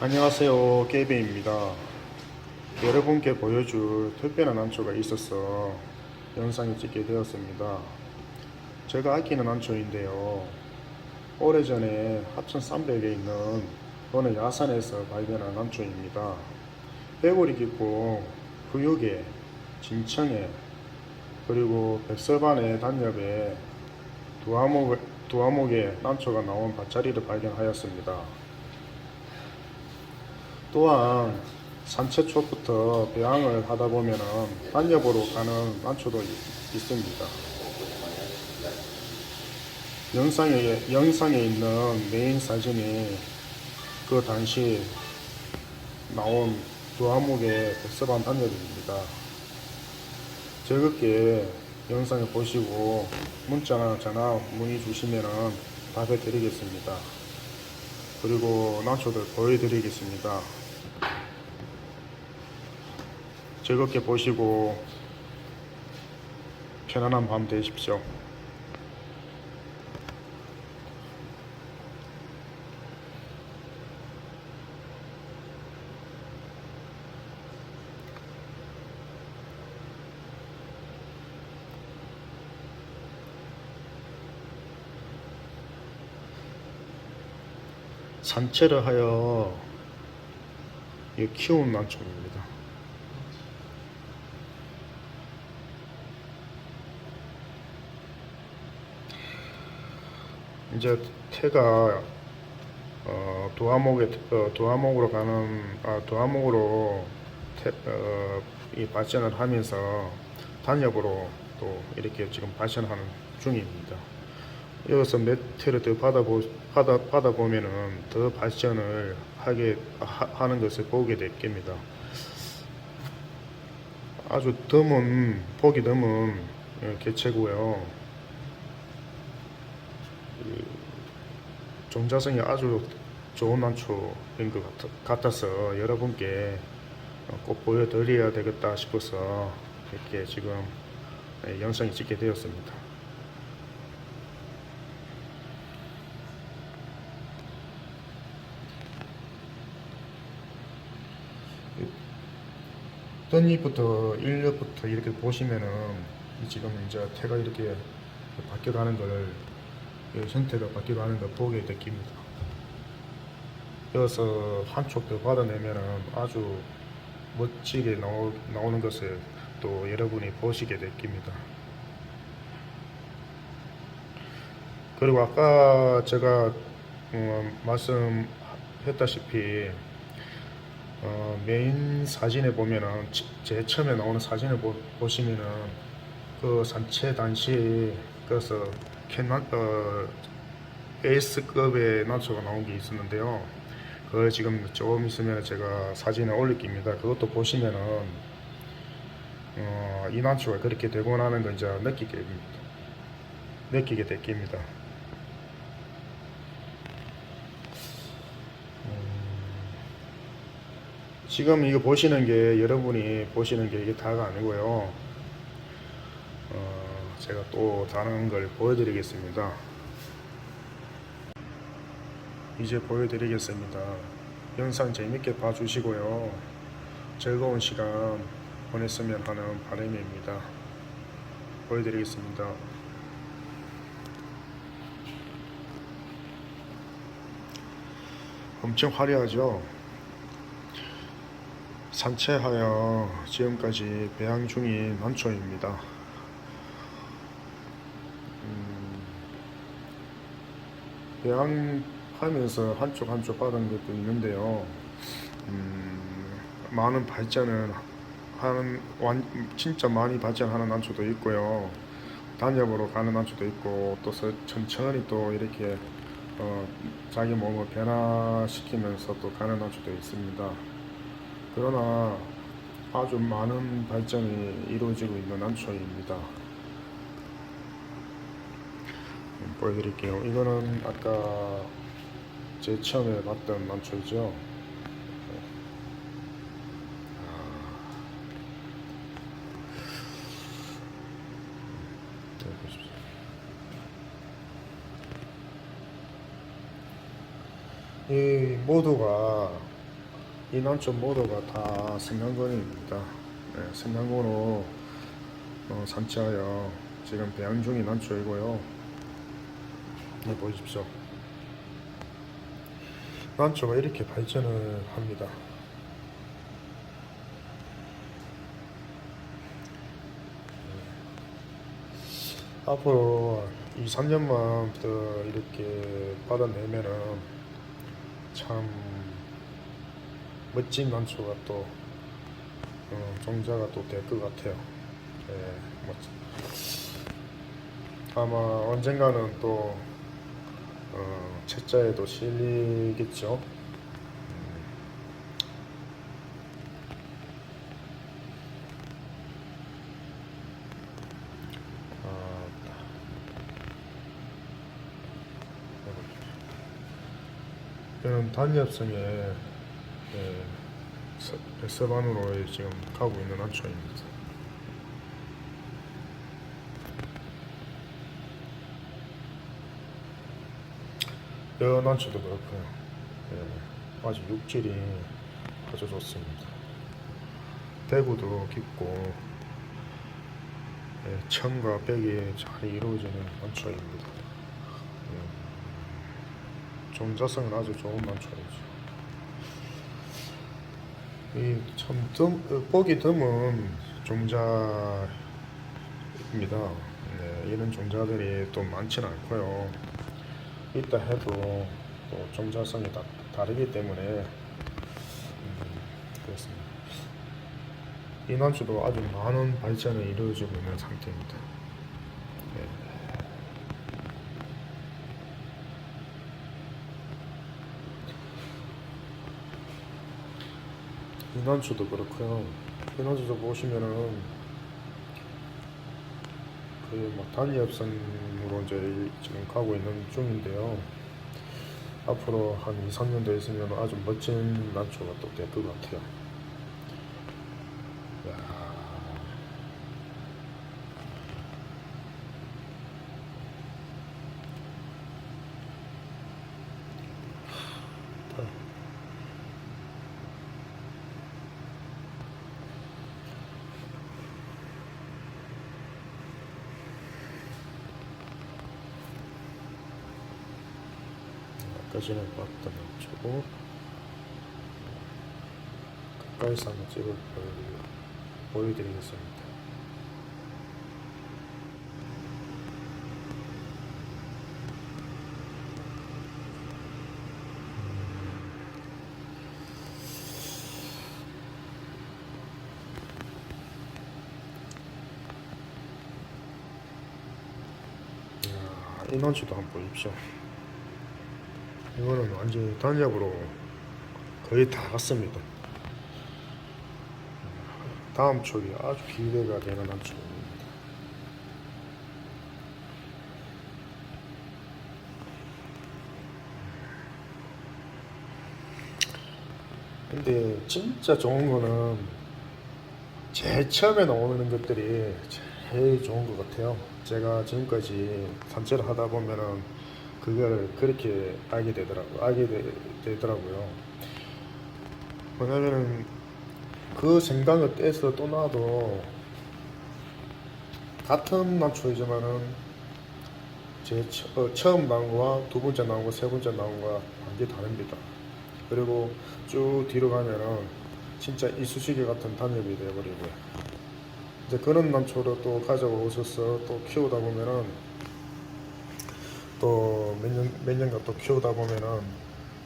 안녕하세요 게이베입니다. 여러분께 보여줄 특별한 안초가 있어서 영상을 찍게 되었습니다. 제가 아끼는 안초인데요. 오래전에 합천 300에 있는 어느 야산에서 발견한 안초입니다. 빼골이 깊고 구육에 진청에 그리고 백설반의 단엽에 두화목, 두화목에 난초가 나온 밭자리를 발견하였습니다 또한 산채 초부터 배양을 하다 보면은 단엽으로 가는 난초도 있- 있습니다. 영상에 영상에 있는 메인 사진이 그 당시 나온 두 화목의 백서반 단엽입니다. 즐겁게 영상을 보시고 문자나 전화 문의 주시면은 답해 드리겠습니다. 그리고 난초들 보여드리겠습니다. 즐겁게 보시고 편안한 밤 되십시오. 산채를 하여 이 키운 난초입니다. 이제 태가 어, 도화목에 어, 도화목으로 가는 아, 도화목으로 태, 어, 이 발전을 하면서 단엽으로 또 이렇게 지금 발전하는 중입니다. 여기서 몇 태를 더 받아보 받아 받아 보면은 더 발전을 하게 하, 는 것을 보게 될 겁니다. 아주 드문 보기 드문 어, 개체고요. 종자성이 아주 좋은 난초인 것 같- 같아서 여러분께 어, 꼭 보여드려야 되겠다 싶어서 이렇게 지금 예, 영상을 찍게 되었습니다. ต้น잎부터 1엽부터 이렇게 보시면은 이 지금 이제 태가 이렇게 바뀌어가는 걸이 형태가 바뀌어가는 걸 보게 느낍니다. 여기서 한쪽 더 받아내면은 아주 멋지게 나오, 나오는 것을 또 여러분이 보시게 될 겁니다. 그리고 아까 제가 음, 말씀했다시피 어, 메인 사진에 보면은 지- 제일 처음에 나오는 사진을 보, 보시면은 그 산채 단시 그래서 캔난 어, 에이스급의 난초가 나온 게 있었는데요. 그걸 지금 조금 있으면 제가 사진을 올릴 겁니다. 그것도 보시면은 어, 이 난초가 그렇게 되고 나는 걸 이제 느끼게 됩니다. 느끼게 될 겁니다. 지금 이거 보시는 게 여러분이 보시는 게 이게 다가 아니고요. 어, 제가 또 다른 걸 보여드리겠습니다. 이제 보여드리겠습니다. 영상 재밌게 봐주시고요. 즐거운 시간 보냈으면 하는 바람입니다. 보여드리겠습니다. 엄청 화려하죠? 산채하여 지금까지 배양 중인 난초입니다. 음, 배양하면서 한쪽 한쪽 받은 것도 있는데요. 음, 많은 발전을 하는 완, 진짜 많이 발전하는 난초도 있고요. 단엽으로 가는 난초도 있고 또 서- 천천히 또 이렇게 어, 자기 몸을 변화시키면서 또 가는 난초도 있습니다. 그러나 아주 많은 발전이 이루어지고 있는 난초입니다. 음, 보여드릴게요. 이거는 아까 제 처음에 봤던 난초이죠. 네, 보십시오. 이 모두가 이 난초 모두가 다 생강근입니다. 네, 생강근으로 어, 산치하여 지금 배양 중인 난초이고요. 네, 보십시오. 난초가 이렇게 발전을 합니다. 앞으로 2, 3년만 더 이렇게 받아내면은 참 멋진 난초가 또 어, 종자가 또 될 것 같아요. 예, 뭐, 아마 언젠가는 또 어, 책자에도 실리겠죠. 음. 아, 이는 단엽성의 예, 서- 서반으로 지금 가고 있는 안초입니다. 연안초도 그렇고요. 예, 아주 육질이 아주 좋습니다. 대구도 깊고 예, 천과 백이 잘 이루어지는 안초입니다. 예, 종자성은 아주 좋은 안초이죠. 이참 어, 보기 드문 종자입니다. 네, 이런 종자들이 또 많지는 않고요. 있다 해도 또 종자성이 다 다르기 때문에 음, 그렇습니다. 이 난초도 아주 많은 발전을 이루어지고 있는 상태입니다. 네. 이난초도 그렇고요. 이난초도 보시면은 거의 뭐 단위협성으로 이제 지금 가고 있는 중인데요. 앞으로 한 2, 3년 더 있으면 아주 멋진 난초가 또 될 것 같아요. 야. 전에 봤던 난초고 가까이서 한번 찍어 보여- 보여드리겠습니다. 이 난초도 한번 보십시오. 이거는 완전히 단엽으로 거의 다 갔습니다. 다음 촉이 아주 기대가 되는 한 촉입니다. 근데 진짜 좋은 거는 제일 처음에 나오는 것들이 제일 좋은 것 같아요. 제가 지금까지 산책을 하다 보면은 그걸 그렇게 알게 되더라고 알게 되, 더라고요 왜냐면은 그 생강을 떼서 또 놔도 같은 난초이지만은 제 처, 어, 처음 나온 거와 두 번째 나온 거, 세 번째 나온 거와 완전히 다릅니다. 그리고 쭉 뒤로 가면은 진짜 이쑤시개 같은 단엽이 되어버리고요. 이제 그런 난초를 또 가져오셔서 또 키우다 보면은 또 몇 년, 몇 년간 또 키우다 보면은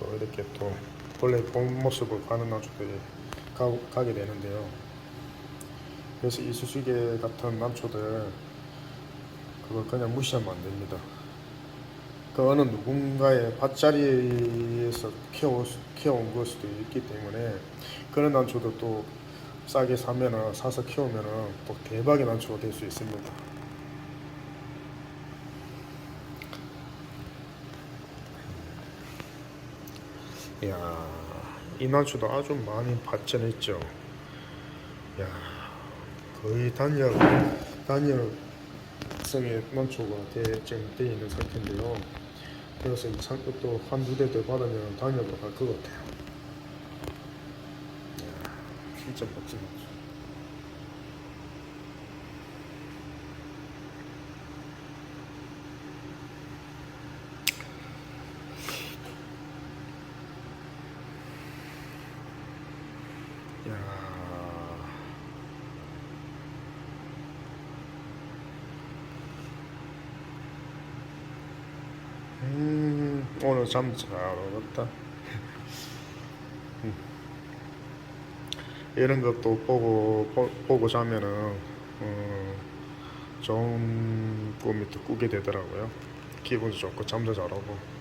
또 이렇게 또 원래 본 모습을 가는 난초들이 가, 가게 되는데요. 그래서 이쑤시개 같은 난초들 그걸 그냥 무시하면 안 됩니다. 그 어느 누군가의 밭자리에서 키워, 키워온 걸 수도 있기 때문에 그런 난초도 또 싸게 사면은 사서 키우면은 또 대박의 난초가 될 수 있습니다. 야, 이 난초도 아주 많이 발전했죠. 야, 거의 단열, 단열성의 난초가 되, 지금 되어 있는 상태인데요. 그래서 이또 한두 대 더 받으면 단열로 갈것 같아요. 진짜 멋진 남자. 오늘 잠 잘 오겠다. 음. 이런 것도 보고 보, 보고 자면은 어, 좋은 꿈이 또 꾸게 되더라고요. 기분도 좋고 잠도 잘 오고.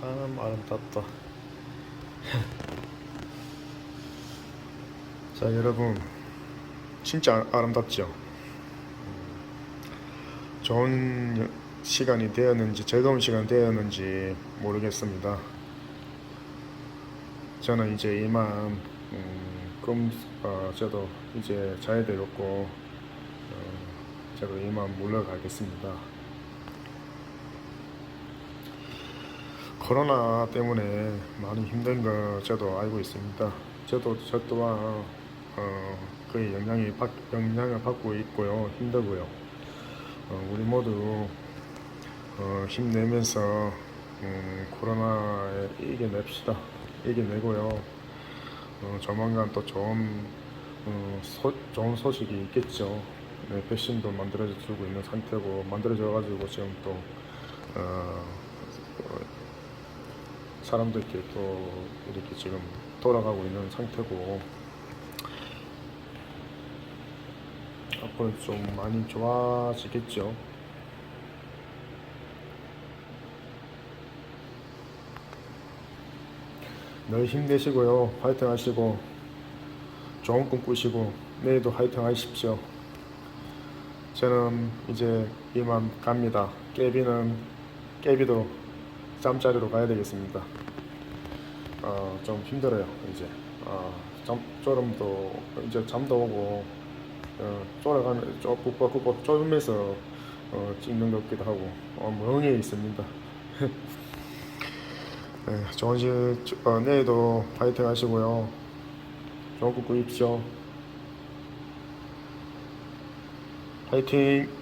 참 아름답다. 자, 여러분, 진짜 아- 아름답죠? 좋은 여- 시간이 되었는지, 즐거운 시간이 되었는지 모르겠습니다. 저는 이제 이만, 음, 꿈, 어, 저도 이제 자야 되겠고, 어, 저도 이만 물러가겠습니다. 코로나 때문에 많이 힘든 거 저도 알고 있습니다. 저도 저 또한 어, 그 영향이 받, 영향을 받고 있고요. 힘들고요. 어, 우리 모두 어, 힘내면서 음, 코로나에 이겨냅시다. 이겨내고요. 어, 조만간 또 좋은 어, 소, 좋은 소식이 있겠죠. 네, 백신도 만들어지고 있는 상태고 만들어져 가지고 지금 또 어, 어, 사람들끼리 또 이렇게 지금 돌아가고 있는 상태고 앞으로 좀 많이 좋아지겠죠. 늘 힘내시고요. 화이팅 하시고 좋은 꿈 꾸시고 내일도 화이팅 하십시오. 저는 이제 이만 갑니다. 깨비는 깨비도 짬 자리로 가야 되겠습니다. 어, 좀 힘들어요 이제. 어, 잠 졸음도 이제 잠도 오고 어, 좀 꾹꾹꾹 졸면서 어, 찍는 것 같기도 하고 어, 멍해 있습니다. 네, 시 어, 내일도 파이팅 하시고요. 좋은 꿈 꾸십시오. 파이팅!